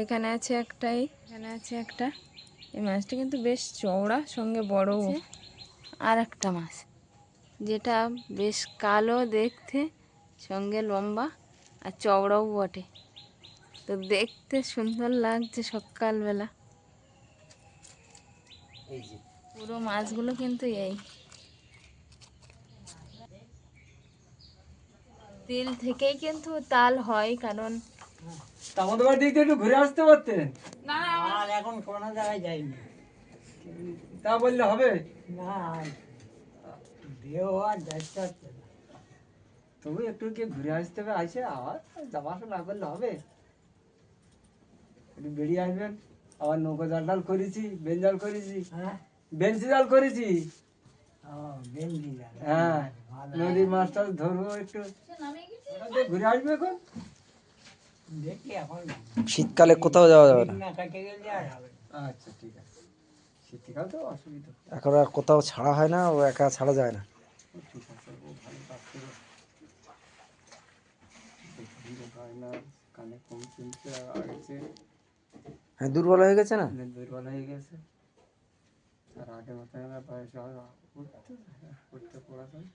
এখানে আছে একটাই, এখানে আছে একটা। এই মাছটা কিন্তু বেশ চওড়া, সঙ্গে বড় আর একটা মাছ, যেটা বেশ কালো দেখতে, সঙ্গে লম্বা আর চওড়াও বটে। তো দেখতে সুন্দর লাগছে সকালবেলা। পুরো মাছগুলো কিন্তু এই। তিল থেকেই কিন্তু তাল হয়, কারণ আমাদের বাড়ি দিক একটু ঘুরে আসতে পারতেন। না আর এখন কোনো জায়গায় যাইনি। তা বললে হবে? না বিয়ে হওয়ার না। তবু একটু কি ঘুরে আসতে হবে? আসে আবার যাওয়া আসা না করলে হবে? একটু বেরিয়ে আসবেন। আবার নৌকো জাল ডাল করেছি বেন জাল করেছি। হ্যাঁ? বেঞ্চি জাল করেছি। ও বেঞ্জি জাল। হ্যাঁ ভালো। নদীর মাছ টাছ ধরবো একটু। ঘুরে আসবে এখন? শীতকালে কোথাও যাওয়া যাবে না। আচ্ছা ঠিক আছে। শীতকাল তো অসুবিধা। এখন আর কোথাও ছাড়া হয় না ও একা ছাড়া যায় না। ঠিক আছে ও ভালো কাজ করে। ভিড় হয় না কানে কম শুনছে আগেছে হ্যাঁ দুর্বল হয়ে গেছে না? দুর্বল হয়ে গেছে। আর আগে মতো না বয়স আর উঠতে উঠতে পড়াশোনা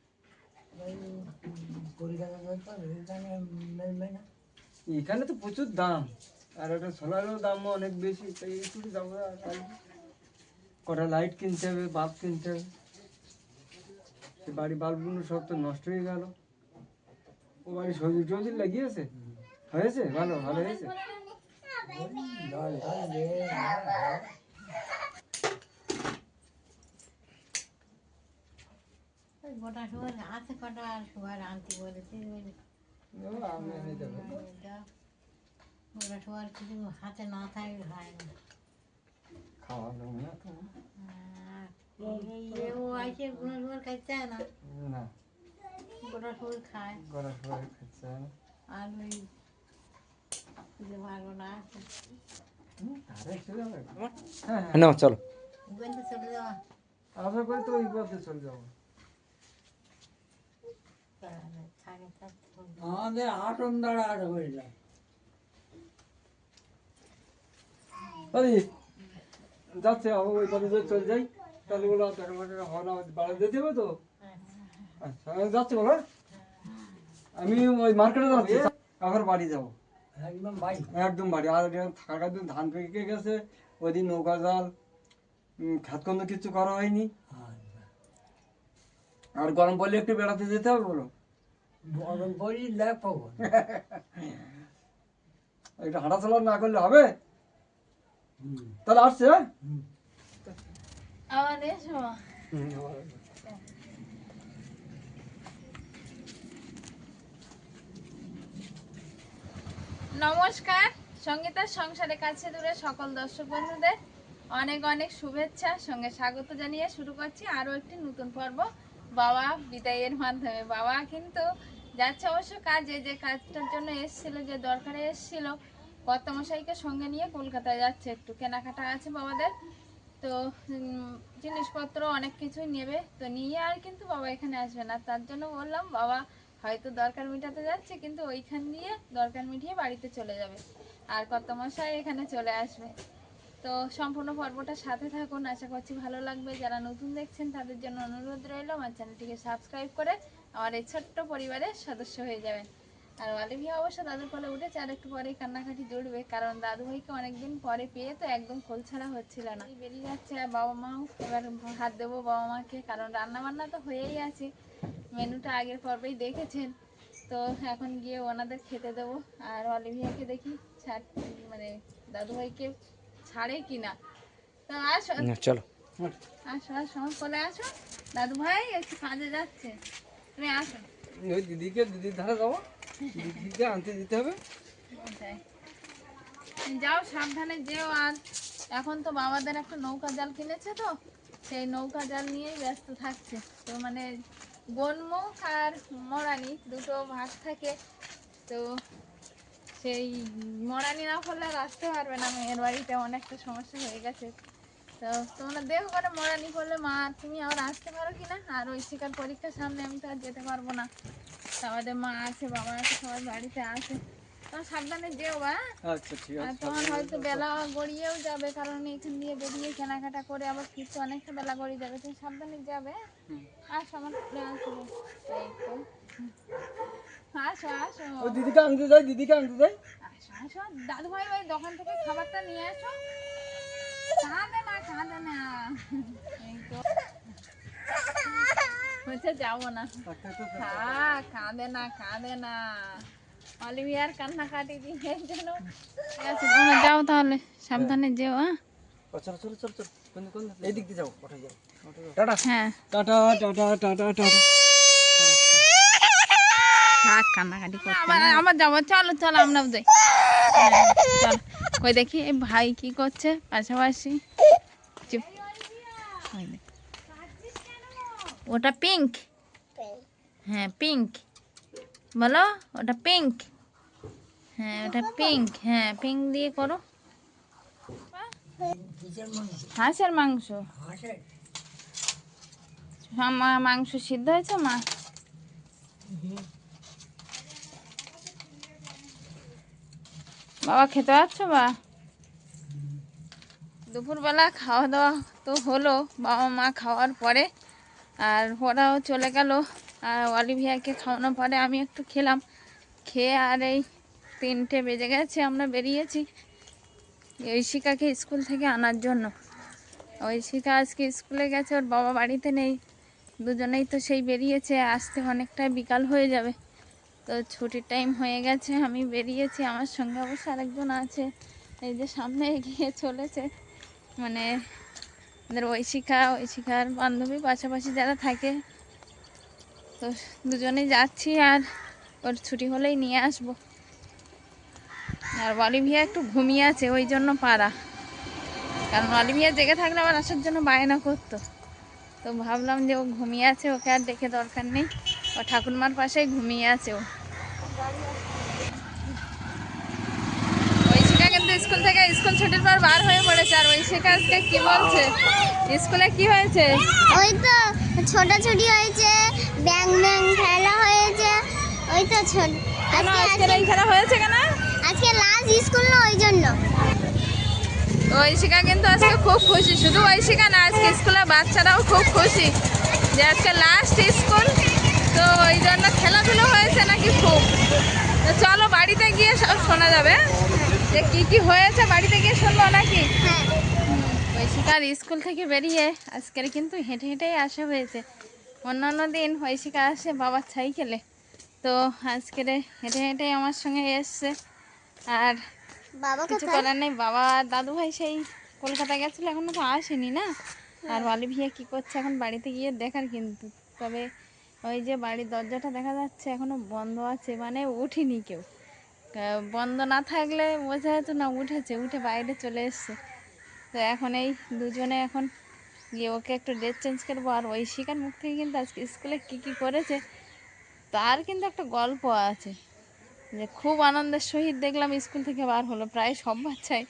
এখানে তো প্রচুর দাম। আর একটা সোলারেরও দাম অনেক বেশি, তাই এইটুকু আর কটা লাইট কিনতে হবে বাল্ব কিনতে হবে। সে বাড়ি বাল্বগুলো সব তো নষ্ট হয়ে গেল। ও বাড়ি সবজি টবজি লাগিয়েছে? হয়েছে? ভালো ভালো হয়েছে? গোটা সুগার আছে কটা সুগার আনতে বলেছে দেবো কিছু হাতে না থাকলে হয় না খাওয়া যাবে না তো ও আছে গুঁড়ো সুগার খাইতে না না গোটা সুগার খায় গলা সবাই খাচ্ছে না আর ওই যে ভালো না চলে হ্যাঁ হ্যাঁ না চলো ওখানে চলে যাওয়া আশা করি তো ওই পথে চলে যাব আমাদের আটন দ্বারা আট হয়ে যায়। যাচ্ছে ওই যদি চলে যাই তাহলে বলো ফাকা হওয়া বাড়ি যেতে তো? আচ্ছা যাচ্ছি বলো হ্যাঁ? আমি ওই মার্কেটে যাচ্ছি। আবার বাড়ি যাব। একদম ভাই একদম বাড়ি। আর থাকার দিন ধান পেকে গেছে ওই দিন নৌকা জাল খাত কোনো কিছু করা হয়নি। আর গরম পড়লে একটু বেড়াতে যেতে হবে বলো? গরম করি দেখো একটু হাঁটাচলা না করলে হবে? তাহলে আসছে হ্যাঁ? আমাদের নমস্কার সঙ্গীতার সংসারের কাছে দূরে সকল দর্শক বন্ধুদের অনেক অনেক শুভেচ্ছা সঙ্গে স্বাগত জানিয়ে শুরু করছি আরও একটি নতুন পর্ব। বাবা বিদায়ের মাধ্যমে। বাবা কিন্তু যাচ্ছে অবশ্য কাজে, যে কাজটার জন্য এসেছিল, যে দরকারে এসেছিল, কর্তামশাইকে সঙ্গে নিয়ে কলকাতায় যাচ্ছে। একটু কেনাকাটা আছে বাবাদের, তো জিনিসপত্র অনেক কিছুই নেবে। তো নিয়ে আর কিন্তু বাবা এখানে আসবে না। তার জন্য বললাম, বাবা, হয়তো দরকার মিটাতে যাচ্ছে, কিন্তু ওইখান দিয়ে দরকার মিটিয়ে বাড়িতে চলে যাবে। আর কত মশাই এখানে চলে আসবে। তো সম্পূর্ণ পর্বটা সাথে থাকুন। আশা করছি ভালো লাগবে। যারা নতুন দেখছেন, তাদের জন্য অনুরোধ রইল, আমার চ্যানেলটিকে সাবস্ক্রাইব করে আমার এই ছোট্ট পরিবারের সদস্য হয়ে যাবেন। আর অলিভিয়া অবশ্য দাদুর কোলে উঠেছে, আর একটু পরেই কান্নাকাটি জুড়বে, কারণ দাদু ভাইকে অনেকদিন পরে পেয়ে তো একদম খোল ছাড়া হচ্ছিল না। বেরিয়ে যাচ্ছে আর বাবা মাও, এবার হাত দেবো বাবা মাকে, কারণ রান্না বান্না তো হয়েই আছে। মেনুটা আগের পর্বেই দেখেছেন, তো এখন গিয়ে ওনাদের খেতে দেবো। আর অলিভিয়াকে দেখি, ছাড় মানে দাদু ভাইকে ছাড়ে কিনা? তো আসো। না, চলো। আসো আসো আমার কোলে আসো। দাদু ভাই একটু কাজে যাচ্ছে। তুমি আসো। ওই দিদিকে দিদির ধারে যাব। দিদিকে আনতে দিতে হবে। যাও সাবধানে যেও। আর এখন তো বাবাদের একটা নৌকা জাল কিনেছে তো সেই নৌকা জাল নিয়েই ব্যস্ত থাকছে। তো মানে বনমুখ আর মরানি দুটো ভাগ থাকে। তো সেই মরানি না করলে আর আসতে পারবে না মেয়ের বাড়িতে অনেকটা সমস্যা হয়ে গেছে। তো তোমরা দেখো করে মরানি করলে মা আর তুমি আবার আসতে পারো কি না? আর ওই শিকার পরীক্ষার সামনে আমি তো আর যেতে পারব না। আমাদের মা আছে বাবা আছে সবাই বাড়িতে আছে। তোমার সাবধানে যেও বা? আচ্ছা ঠিক আর আছে তোমার হয়তো বেলা গড়িয়েও যাবে কারণ এখান দিয়ে বেরিয়ে কেনাকাটা করে আবার ফিরতে অনেকটা বেলা গড়িয়ে যাবে। তুমি সাবধানে যাবে এই তো। আসো আসো। ও দিদিকে আনতে যাই দিদিকে আনতে যাই। আসো আসো। দাদু ভাই ওই দোকান থেকে খাবারটা নিয়ে আসো। কাঁদে না কাঁদে না। এই তো। বলছে যাব না। আচ্ছা, আচ্ছা, আচ্ছা। থাক কাঁদে না কাঁদে না। অলিভিয়ার কান্নাকাটি দিয়ে যেন ঠিক আছে। যাও তাহলে সাবধানে যেও হ্যাঁ? চলো চলো চলো চলো। কোন কোন এই দিক দিয়ে যাও ওঠে যাও। টাটা। হ্যাঁ। Tata tata tata tata. থাক কান্নাকাটি আবার আবার যাব চলো চলো আমরাও যাই। চল। কই দেখি ভাই কি করছে? পাশাপাশি। চুপ। ওটা পিঙ্ক। হ্যাঁ পিঙ্ক। বলো ওটা পিঙ্ক। হ্যাঁ ওটা পিঙ্ক। হ্যাঁ পিঙ্ক দিয়ে করো। হাঁসের মাংস। হ্যাঁ, মাংস সিদ্ধ হয়েছে মা? বাবা খেতে পাচ্ছ বা? দুপুরবেলা খাওয়া দাওয়া তো হলো, বাবা মা খাওয়ার পরে, আর ওরাও চলে গেল, আর অলিভিয়াকে খাওয়ানোর পরে আমি একটু খেলাম। খেয়ে আর এই তিনটে বেজে গেছে, আমরা বেরিয়েছি ঐশিকাকে স্কুল থেকে আনার জন্য। ঐশিকা আজকে স্কুলে গেছে, ওর বাবা বাড়িতে নেই, দুজনেই তো সেই বেরিয়েছে, আসতে অনেকটা বিকাল হয়ে যাবে। তো ছুটির টাইম হয়ে গেছে, আমি বেরিয়েছি। আমার সঙ্গে অবশ্য আরেকজন আছে, এই যে সামনে এগিয়ে চলেছে। মানে আমাদের ঐশিকা, ঐশিকার বান্ধবী পাশাপাশি যারা থাকে, তো দুজনেই যাচ্ছি আর ওর ছুটি হলেই নিয়ে আসব। আর অলিভিয়া একটু ঘুমিয়ে আছে, ওই জন্য পারা কারণ অলিভিয়া জেগে থাকলে আবার আসার জন্য বায়না করতো। তো ভাবলাম যে ও ঘুমিয়ে আছে, ওকে আর দেখে দরকার নেই। ও ঠাকুরমার পাশেই ঘুমিয়ে আছে ও ঐশিকা কিন্তু স্কুল থেকে স্কুল ছুটির পর বার হয়ে পড়েছে। আর ঐশিকা আজকে কি বলছে? স্কুলে কি হয়েছে? ওই তো ছোটাছুটি হয়েছে ব্যাং ব্যাং খেলা হয়েছে ওই তো ছোট আজকে এই খেলা হয়েছে কেন? আজকে লাস্ট স্কুল না ওই জন্য। ঐশিকা কিন্তু আজকে খুব খুশি। শুধু ঐশিকা না আজকে স্কুলে বাচ্চারাও খুব খুশি যে আজকে লাস্ট স্কুল। তো ওই জন্য খেলাধুলো হয়েছে নাকি খুব? তো চলো বাড়িতে গিয়ে সব শোনা যাবে। যে কি কি হয়েছে বাড়িতে গিয়ে শুনব নাকি? হ্যাঁ। ঐশিকার স্কুল থেকে বেরিয়ে আজকের কিন্তু হেঁটে হেঁটেই আসা হয়েছে। অন্যান্য দিন ঐশিকা আসে বাবার সাইকেলে। তো আজকের হেঁটে হেঁটেই আমার সঙ্গে এসছে। আর বাবা কিছু করার নেই বাবা দাদু ভাই সেই কলকাতা গেছিল এখনও তো আসেনি না? আর অলিভিয়া কি করছে এখন বাড়িতে গিয়ে দেখার কিন্তু। তবে ওই যে বাড়ির দরজাটা দেখা যাচ্ছে এখনও বন্ধ আছে মানে উঠিনি কেউ। বন্ধ না থাকলে বোঝা যেত না উঠেছে উঠে বাইরে চলে এসছে। তো এখন এই দুজনে এখন গিয়ে ওকে একটু ড্রেস চেঞ্জ করব। আর ওই শিকার মুখ থেকে কিন্তু আজকে স্কুলে কী কী করেছে তার কিন্তু একটা গল্প আছে। যে খুব আনন্দের সহিত দেখলাম স্কুল থেকে বার হলো প্রায় সব বাচ্চাই।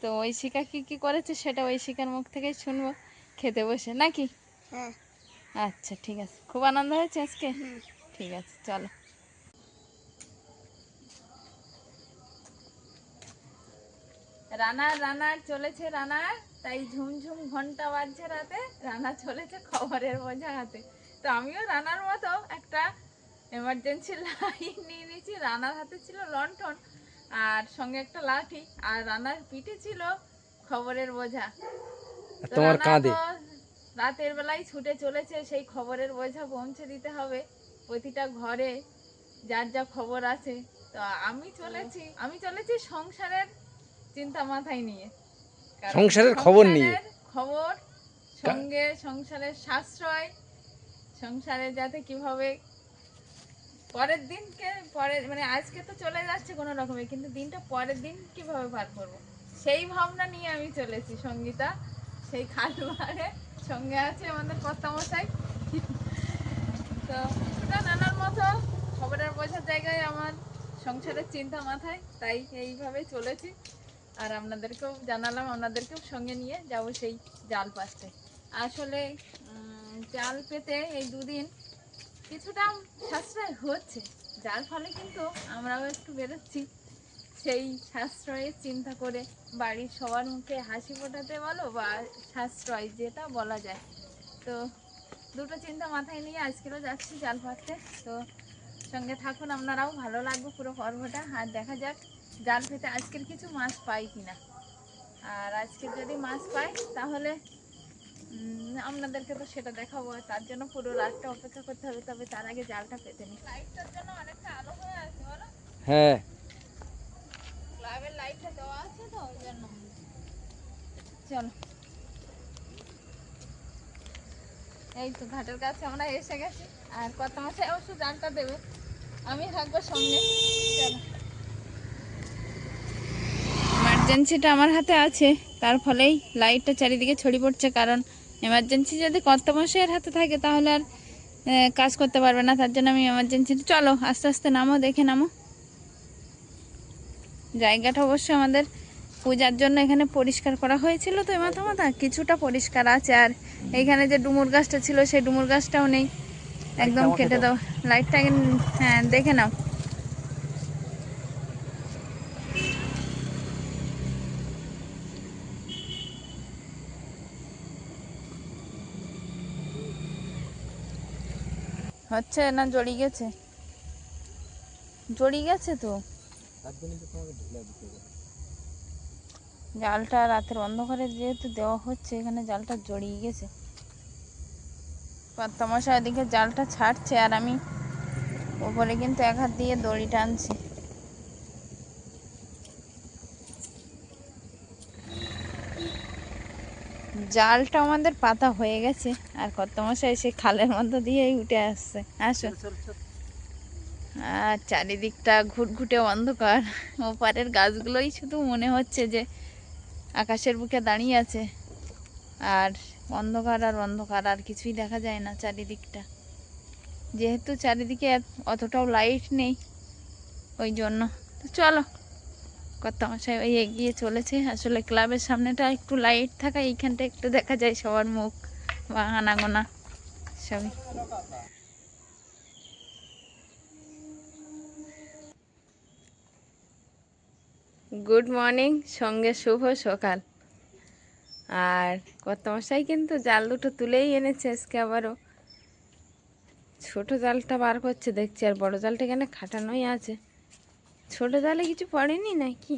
তো ওই শিকা কী কী করেছে সেটা ওই শিকার মুখ থেকেই শুনব। খেতে বসে নাকি? হ্যাঁ। আচ্ছা ঠিক আছে। খুব আনন্দ হয়েছে আজকে? ঠিক আছে চলো। রানার রানার চলেছে রানার তাই ঝুমঝুম ঘণ্টা বাজছে রাতে রানা চলেছে খবরের বোঝা হাতে। তো আমিও রানার মতো একটা এমার্জেন্সি লাইন নিয়ে নিয়েছি রানার হাতে ছিল লন্ঠন আর সঙ্গে একটা লাঠি আর রানার পিঠে ছিল খবরের বোঝা। তোমার কাঁধে? রাতের বেলায় ছুটে চলেছে সেই খবরের বোঝা পৌঁছে দিতে হবে প্রতিটা ঘরে যার যা খবর আছে। তো আমি চলেছি আমি চলেছি সংসারের চিন্তা মাথায় নিয়ে। সংসারের খবর নিয়ে? খবর সঙ্গে সংসারের সাশ্রয় সংসারে যাতে কীভাবে পরের দিনকে পরের মানে আজকে তো চলে যাচ্ছে কোনো রকমে কিন্তু দিনটা পরের দিন কীভাবে পার করব? সেই ভাবনা নিয়ে আমি চলেছি সঙ্গীতা সেই খালবারে সঙ্গে আছে আমাদের কর্তামশাই। তো সেটা নানার মতো খবরের বোঝার জায়গায় আমার সংসারের চিন্তা মাথায় তাই এইভাবে চলেছি। আর আপনাদেরকেও জানালাম, আপনাদেরকেও সঙ্গে নিয়ে যাব সেই জাল পাচ্ছে আসলে জাল পেতে এই দুদিন কিছুটা সাশ্রয় হচ্ছে। যার ফলে কিন্তু আমরাও একটু বেরোচ্ছি। সেই সাশ্রয়ের চিন্তা করে বাড়ির সবার মুখে হাসি ফোটাতে বলো বা সাশ্রয় যেটা বলা যায়। তো, দুটো চিন্তা মাথায় নিয়ে আজকেরও যাচ্ছি জাল পাততে তো, সঙ্গে থাকুন, আপনারাও ভালো লাগবে পুরো পর্বটা। আর দেখা যাক জাল পেতে আজকের কিছু মাছ পাই কিনা। আর আজকে যদি মাছ পাই তাহলে আপনাদেরকে তো সেটা দেখাবো তার জন্য পুরো রাতটা অপেক্ষা করতে হবে তবে তার আগে জালটা পেতে নিই। লাইটটার জন্য অনেকটা আলো হয়ে আছে বলো। হ্যাঁ। ক্লাবের লাইটটা দেওয়া আছে তো ওই জন্য। চলো। এই তো ঘাটের কাছে আমরা এসে গেছি আর কত মাসে অবশ্য জালটা দেবে? আমি থাকব সঙ্গে। চলো। এমার্জেন্সিটা আমার হাতে আছে। তার ফলেই লাইটটা চারিদিকে ছড়িয়ে পড়ছে কারণ এমার্জেন্সি যদি কর্তমশাইয়ের হাতে থাকে তাহলে আর কাজ করতে পারবে না। তার জন্য আমি এমার্জেন্সি চলো আস্তে আস্তে নামো দেখে নামো। জায়গাটা অবশ্য আমাদের পূজার জন্য এখানে পরিষ্কার করা হয়েছিল তো মাথা মাথা কিছুটা পরিষ্কার আছে। আর এইখানে যে ডুমুর গাছটা ছিল সেই ডুমুর গাছটাও নেই। একদম কেটে দাও। লাইটটা হ্যাঁ দেখে নাও। হচ্ছে না জড়ি গেছে। জড়ি গেছে তো? জালটা রাতের অন্ধকারে যেহেতু দেওয়া হচ্ছে এখানে জালটা জড়িয়ে গেছে। তমাশা এদিকে জালটা ছাড়ছে আর আমি ওপরে কিন্তু এক হাত দিয়ে দড়ি টানছি। জালটা আমাদের পাতা হয়ে গেছে আর কত মশাই সে খালের মধ্যে দিয়েই উঠে আসছে। আসো। আর চারিদিকটা ঘুটঘুটে অন্ধকার। ওপারের গাছগুলোই শুধু মনে হচ্ছে যে আকাশের বুকে দাঁড়িয়ে আছে। আর অন্ধকার আর অন্ধকার আর কিছুই দেখা যায় না চারিদিকটা। যেহেতু চারিদিকে অতটাও লাইট নেই ওই জন্য। তো চলো। কত মশাই ওই এগিয়ে চলেছে। আসলে ক্লাবের সামনেটা একটু লাইট থাকা, এইখানটা একটু দেখা যায় সবার মুখ বা আনাগোনা সবই। গুড মর্নিং সঙ্গে শুভ সকাল। আর কত মশাই কিন্তু জাল দুটো তুলেই এনেছে আজকে আবারও। ছোট জালটা বার করছে, দেখছি আর বড় জালটা এখানে খাটানোই আছে। ছোট জালে কিছু পড়েনি নাকি?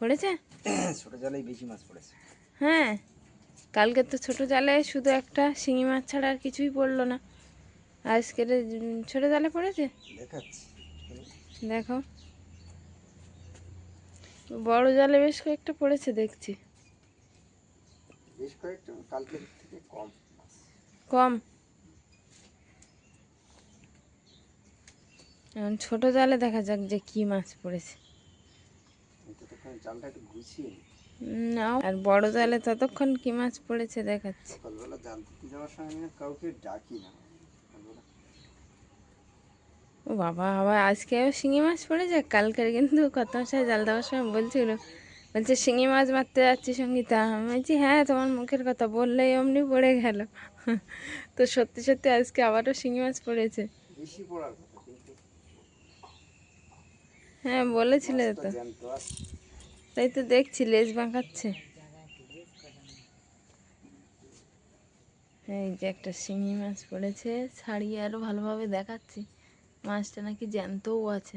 পড়েছে? ছোট জালেই বেশি মাছ পড়েছে। হ্যাঁ কালকে তো ছোট জালে শুধু একটা শিঙি মাছ ছাড়া আর কিছুই পড়ল না। আজকে ছোট জালে পড়েছে? দেখাচ্ছি। দেখো। বড় জালে বেশ কয়েকটা পড়েছে দেখছি। বেশ কয়েকটা কালকের থেকে কম। কম? এখন ছোট জালে দেখা যাক যে কি মাছ পড়েছে। নাও আর বড় জালে ততক্ষণ কি মাছ পড়েছে দেখাচ্ছি। সকালবেলা জাল দিতে যাওয়ার সময় কাউকে ডাকি না। ও বাবা আবার আজকেও শিঙি মাছ পড়েছে? কালকের কিন্তু কত মাসে জাল দেওয়ার সময় বলছিল বলছে শিঙি মাছ মারতে যাচ্ছি সঙ্গীতা। আমি বলছি হ্যাঁ তোমার মুখের কথা বললেই অমনি পড়ে গেল। তো সত্যি সত্যি আজকে আবারও শিঙি মাছ পড়েছে। বেশি পড়ার হ্যাঁ বলেছিলে তো। তাই তো দেখছি, লেজ বাঁকাচ্ছে। এই যে একটা শিঙি মাছ পড়েছে, ছাড়িয়ে আরও ভালোভাবে দেখাচ্ছি। মাছটা নাকি জ্যান্তও আছে।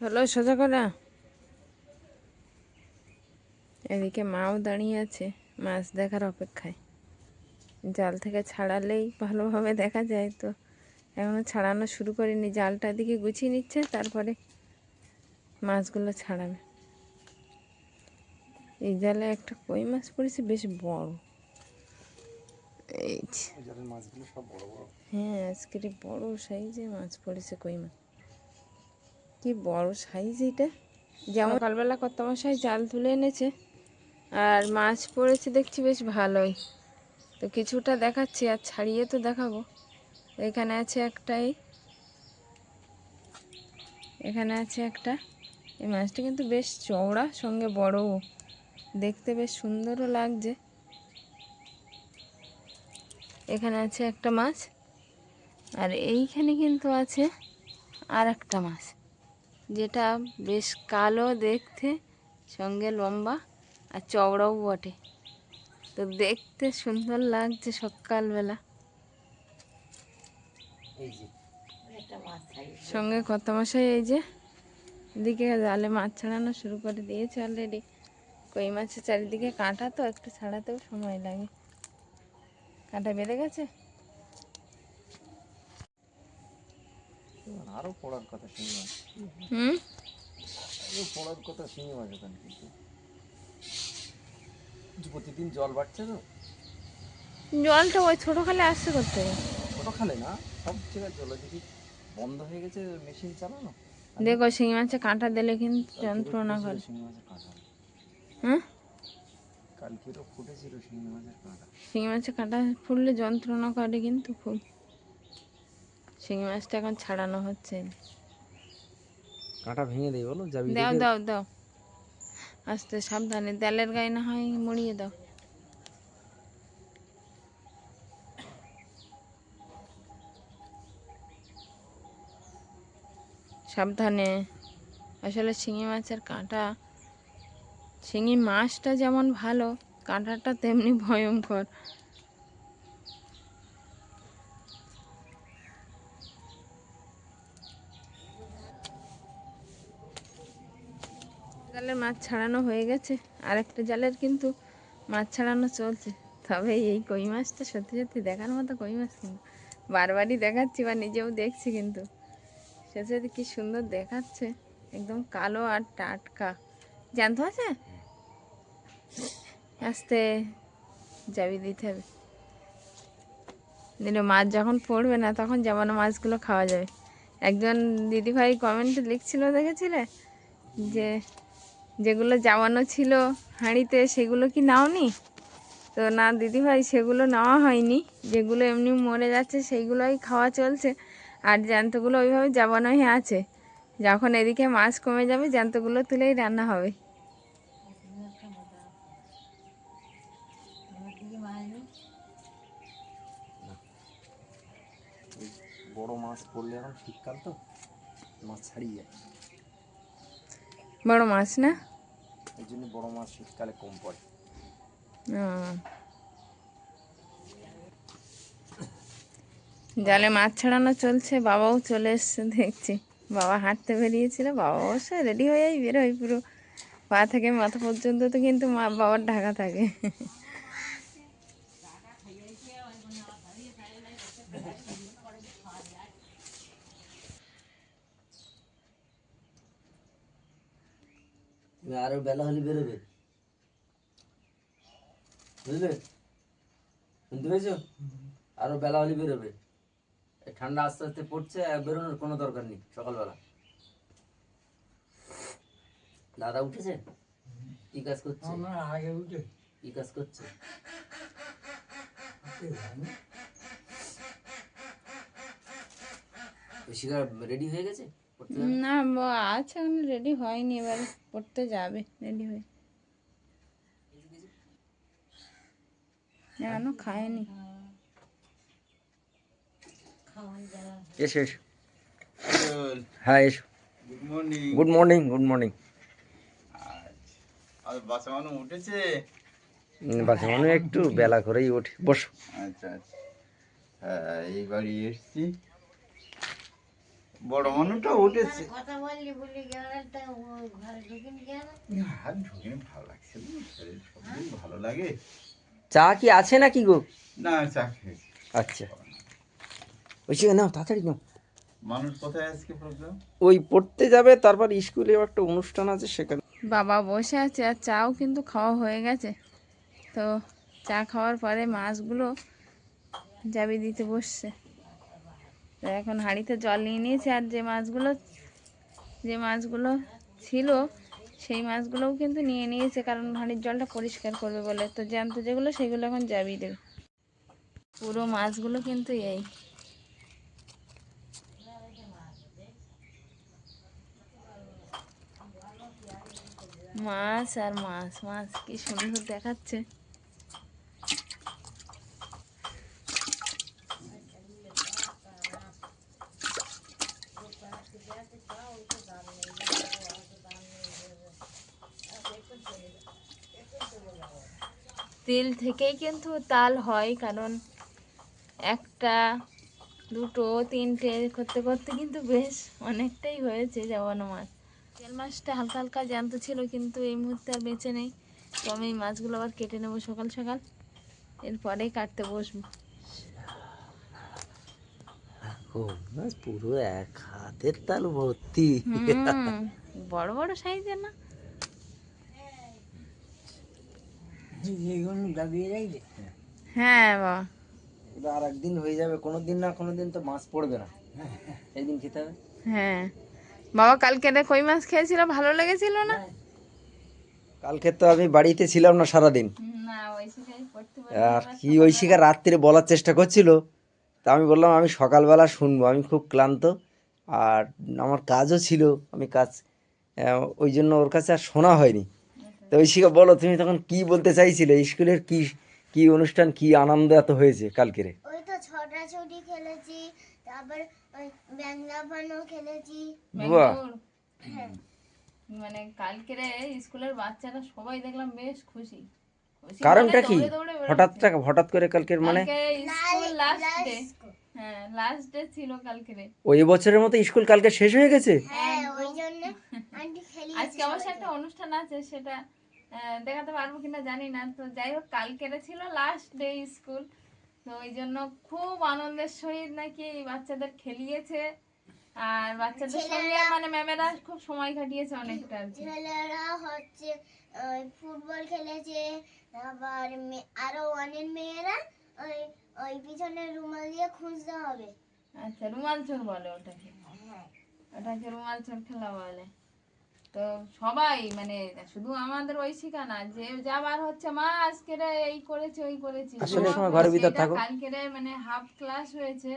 হলো সোজা করা এদিকে মাও দাঁড়িয়ে আছে, মাছ দেখার অপেক্ষায়। জাল থেকে ছাড়ালেই ভালোভাবে দেখা যায় তো। এখনও ছাড়ানো শুরু করিনি জালটা দিকে গুছিয়ে নিচ্ছে তারপরে মাছগুলো ছাড়াবে। এই জালে একটা কই মাছ পড়েছে বেশ বড়। এই যে। ওই জালের মাছগুলো সব বড় বড়। হ্যাঁ আজকের বড় সাইজে মাছ পড়েছে কই মাছ কি বড় সাইজ এটা। যেমন সকালবেলা কত মশাই জাল তুলে এনেছে আর মাছ পড়েছে দেখছি বেশ ভালোই। তো কিছুটা দেখাচ্ছি আর ছাড়িয়ে তো দেখাবো। এখানে আছে একটাই। এখানে আছে একটা। এই মাছটা কিন্তু বেশ চওড়া, সঙ্গে বড়ও দেখতে বেশ সুন্দরও লাগছে। এখানে আছে একটা মাছ। আর এইখানে কিন্তু আছে আর একটা মাছ, যেটা বেশ কালো দেখতে, সঙ্গে লম্বা আর চওড়াও বটে। তো দেখতে সুন্দর লাগছে সকালবেলা এই যে একটা মাছ খাই সঙ্গে কত মশাই এই যে এদিকে জালে মাছ ছাড়ানো শুরু করে দিয়েছে অলরেডি কই মাছের চারিদিকে কাঁটা তো একটু ছাড়াতেও সময় লাগে। কাঁটা বেঁধে গেছে? আরও পড়ার কথা হুম? পড়ার কথা কিন্তু। প্রতিদিন জল বাড়ছে তো? জলটা ওই ছোটো খালে আসছে করতে। ছোট খালে না? সব জায়গায় জল দেখি বন্ধ হয়ে গেছে মেশিন চালানো? দেখো শিঙি মাছে কাঁটা দিলে কিন্তু যন্ত্রণা করে। শিঙি মাছের কাঁটা। হ্যাঁ ফুটেছিল শিঙি মাছের কাঁটা। শিঙি মাছে কাঁটা ফুললে যন্ত্রণা করে কিন্তু খুব। শিঙি মাছটা এখন ছাড়ানো হচ্ছে। কাঁটা ভেঙে দেই বলো যাবি দাও দাও দাও। আস্তে সাবধানে দেলের গায়ে না হয় মুড়িয়ে দাও। সাবধানে। আসলে শিঙি মাছের কাঁটা, শিঙি মাছটা যেমন ভালো, কাঁটাটা তেমনি ভয়ঙ্কর। জালের মাছ ছাড়ানো হয়ে গেছে। আর একটা জালের কিন্তু মাছ ছাড়ানো চলছে। তবে এই কই মাছটা সত্যি সত্যি দেখার মতো কই মাছ কিন্তু বারবারই দেখাচ্ছি বা নিজেও দেখছি কিন্তু। সত্যি কি সুন্দর দেখাচ্ছে। একদম কালো আর টাটকা। জানতো আছে? আস্তে যাবি দিতে হবে। দিলে মাছ যখন পড়বে না, তখন যেমন মাছগুলো খাওয়া যাবে। একজন দিদিভাই কমেন্টে লিখছিল, দেখেছিলে? যে যেগুলো জামানো ছিল হাঁড়িতে, সেগুলো কি নাওনি? তো না দিদিভাই, সেগুলো নেওয়া হয়নি। যেগুলো এমনি মরে যাচ্ছে, সেইগুলোই খাওয়া চলছে। আর জ্যান্তগুলো ওইভাবে জাবানোই আছে। যখন এদিকে মাছ কমে যাবে জ্যান্তগুলো তুলেই রান্না হবে। বড় মাছ পড়লে এখন শীতকাল তো মাছ ছাড়িয়ে যায়। বড় মাছ না? এই জন্য বড় মাছ শীতকালে কম পড়ে। জালে মাছ ছাড়ানো চলছে, বাবাও চলে এসছে, দেখছি। বাবা হাঁটতে বেরিয়েছিল, বাবা অবশ্য রেডি হয়েই বেরোয় পুরো। পা থেকে মাথা পর্যন্ত তো কিন্তু মা, বাবার ঢাকা থাকে। আরও বেলা হলে বেরোবে। বুঝলে? শুনতে পেয়েছ? আরও বেলা হলে বেরোবে। ঠান্ডা আস্তে আস্তে পড়ছে বেরোনোর কোনো দরকার নেই সকালবেলা। দাদা উঠেছে? কি কাজ করছে? আগে উঠে। কি কাজ করছে? শিকার রেডি হয়ে গেছে? না আছে এখন রেডি হয়নি এবার পড়তে যাবে রেডি হয়ে এখনও খায়নি খাওয়ান যারা এসো এসো হ্যাঁ এসো good morning good morning good morning আর মানুষ উঠেছে? বাসে মনে একটু বেলা করেই ওঠে বসো। আচ্ছা আচ্ছা। হ্যাঁ এই বাড়ি এসছি। বড় মানুষটা উঠেছে। কথা বললি বলি গেলে ঘরে ঢুকিন গেল হাত ঢুকে ভালো লাগছে না, শরীর সবদিন ভালো লাগে। চা কি আছে নাকি গো? না চা খেয়েছি। আচ্ছা। ওই সে নাও তাড়াতাড়ি নাও। মানুষ কোথায় আজকে প্রোগ্রাম ওই পড়তে যাবে তারপর স্কুলে একটা অনুষ্ঠান আছে সেখানে। বাবা বসে আছে আর চাও কিন্তু খাওয়া হয়ে গেছে। তো চা খাওয়ার পরে মাছগুলো যাবি দিতে বসছে। তো এখন হাঁড়িতে জল নিয়ে নিয়েছে আর যে মাছগুলো যে মাছগুলো ছিল সেই মাছগুলোও কিন্তু নিয়ে নিয়েছে কারণ হাঁড়ির জলটা পরিষ্কার করবে বলে। তো জ্যান্ত যেগুলো সেগুলো এখন যাবি দেবে। পুরো মাছগুলো কিন্তু এই। মাছ আর মাছ মাছ কি সুন্দর দেখাচ্ছে। তিল থেকেই কিন্তু তাল হয়, কারণ একটা, দুটো, তিনটে করতে করতে কিন্তু বেশ অনেকটাই হয়েছে যেমন মাছ। তেল মাছটা হালকা হালকা জ্যান্ত ছিল কিন্তু এই মুহূর্তে আর বেঁচে নেই। তো আমি এই মাছগুলো আবার কেটে নেব সকাল সকাল। এরপরেই কাটতে বসবো। পুরো এক হাতের তাল ভর্তি। বড় বড় সাইজের না। হ্যাঁ বাবা আর একদিন হয়ে যাবে কোনো দিন না কোনো দিন তো মাছ পড়বে না। সেই দিন খেতে হবে। হ্যাঁ। বাবা কালকে রে কই মাছ খেয়েছিল? ভালো লেগেছিল না? কালকে তো আমি বাড়িতে ছিলাম না সারাদিন। আর কি ঐশিকা রাত্রে বলার চেষ্টা করছিল তা আমি বললাম আমি সকালবেলা শুনব আমি খুব ক্লান্ত। আর আমার কাজও ছিল আমি কাজ ওই জন্য ওর কাছে আর শোনা হয়নি। তো ঐশিকা বলো তুমি তখন কি বলতে চাইছিলে? স্কুলের কি কি অনুষ্ঠান কি আনন্দ এত হয়েছে কালকেরে? ওই তো খেলেছি তারপর ওই ব্যাংলা খেলেছি। বাহ। হ্যাঁ। মানে কালকে রে স্কুলের বাচ্চারা সবাই দেখলাম বেশ খুশি। খুশি কারণটা মানে কি। হঠাৎ হঠাৎ করে কালকের মানে? কালকে স্কুল লাস্ট ডে হ্যাঁ লাস্ট ডে ছিল কালকে রে ওই বছরের মতো স্কুল কালকে শেষ হয়ে গেছে? হ্যাঁ ওই জন্য আন্টি খেলিয়েছি আজকে অবশ্য একটা অনুষ্ঠান আছে সেটা আহ, দেখাতে পারব কিনা জানি না। তো যাই হোক কালকেরে ছিল লাস্ট ডে স্কুল। তো ওই জন্য খুব আনন্দের সহিত নাকি বাচ্চাদের খেলিয়েছে। আর বাচ্চাদের সঙ্গে মানে ম্যামেরা খুব সময় কাটিয়েছে অনেকটা ছেলেরা হচ্ছে ওই ফুটবল খেলেছে তারপর মে- আরও অনেক মেয়েরা ওই ওই পিছনে রুমাল দিয়ে খুঁজতে হবে। আচ্ছা রুমাল চোর বলে ওটাকে। ওটাকে রুমাল চোর খেলা বলে। তো সবাই মানে শুধু আমাদের ওই শিখা না যে যাবার হচ্ছে মা আজকে এই করেছে ওই করেছি। আসলে সময় ঘরের ভিতর থাকো। কালকে মানে হাফ ক্লাস হয়েছে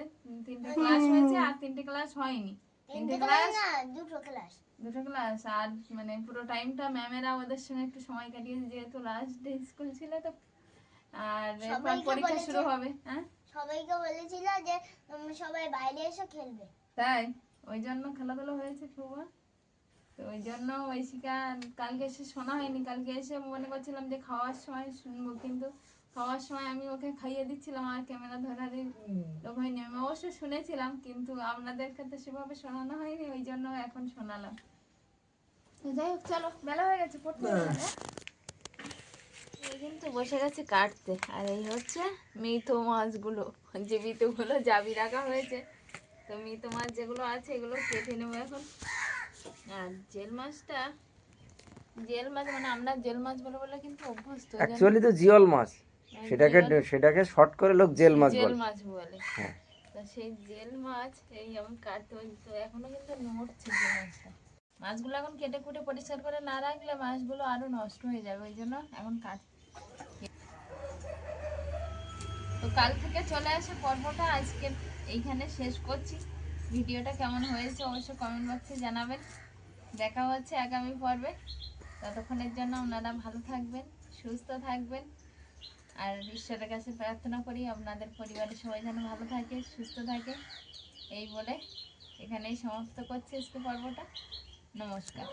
তিনটে ক্লাস হয়েছে আর তিনটে ক্লাস হয়নি। তিনটে ক্লাস না দুটো ক্লাস দুটো ক্লাস আর মানে পুরো টাইমটা ম্যামেরা ওদের সঙ্গে একটু সময় কাটিয়েছে যেহেতু লাস্ট ডে স্কুল ছিল তো। আর এরপর পরীক্ষা শুরু হবে হ্যাঁ? সবাইকে বলেছিল যে তোমরা সবাই বাইরে এসে খেলবে। তাই? ওই জন্য খেলাধুলা হয়েছে খুব আর। তো ওই জন্য ঐশিকা কালকে এসে শোনা হয়নি। কালকে এসে মনে করছিলাম যে খাওয়ার সময় শুনব কিন্তু খাওয়ার সময় আমি ওকে খাইয়ে দিচ্ছিলাম আর ক্যামেরা ধরার লোক হয়নি। আমি অবশ্য শুনেছিলাম কিন্তু আপনাদের কাছে সেভাবে শোনানো হয়নি ওই জন্য এখন শোনালাম। তো যাই হোক চলো বেলা হয়ে গেছে পড়তে হ্যাঁ? এই কিন্তু বসে গেছে কাটতে আর এই হচ্ছে মৃত মাছগুলো যে মৃতগুলো জাবি রাখা হয়েছে তো মৃত মাছ যেগুলো আছে এগুলো কেটে নেব এখন। আর জেল মাছটা জেল মাছ মানে আমরা জেল মাছ বলে বলে কিন্তু অভ্যস্ত অ্যাকচুয়ালি তো জিওল মাছ। সেটাকে সেটাকে শর্ট করে লোক জেল মাছ জেল বলে। মাছ বলে। হ্যাঁ। তো সেই জেল মাছ এই আমি কাটতে তো এখনও কিন্তু নড়ছে যে মাছটা। মাছগুলো এখন কেটে কুটে পরিষ্কার করে না রাখলে মাছগুলো আরও নষ্ট হয়ে যাবে ওই জন্য এখন কাট তো কাল থেকে চলে আসে পর্বটা আজকে এইখানে শেষ করছি। ভিডিওটা কেমন হয়েছে অবশ্যই কমেন্ট বক্সে জানাবেন। দেখা হচ্ছে আগামী পর্বে। ততক্ষণের জন্য আপনারা ভালো থাকবেন, সুস্থ থাকবেন। আর ঈশ্বরের কাছে প্রার্থনা করি আপনাদের পরিবারের সবাই যেন ভালো থাকে, সুস্থ থাকে। এই বলে এখানেই সমাপ্ত করছি আজকে পর্বটা। নমস্কার।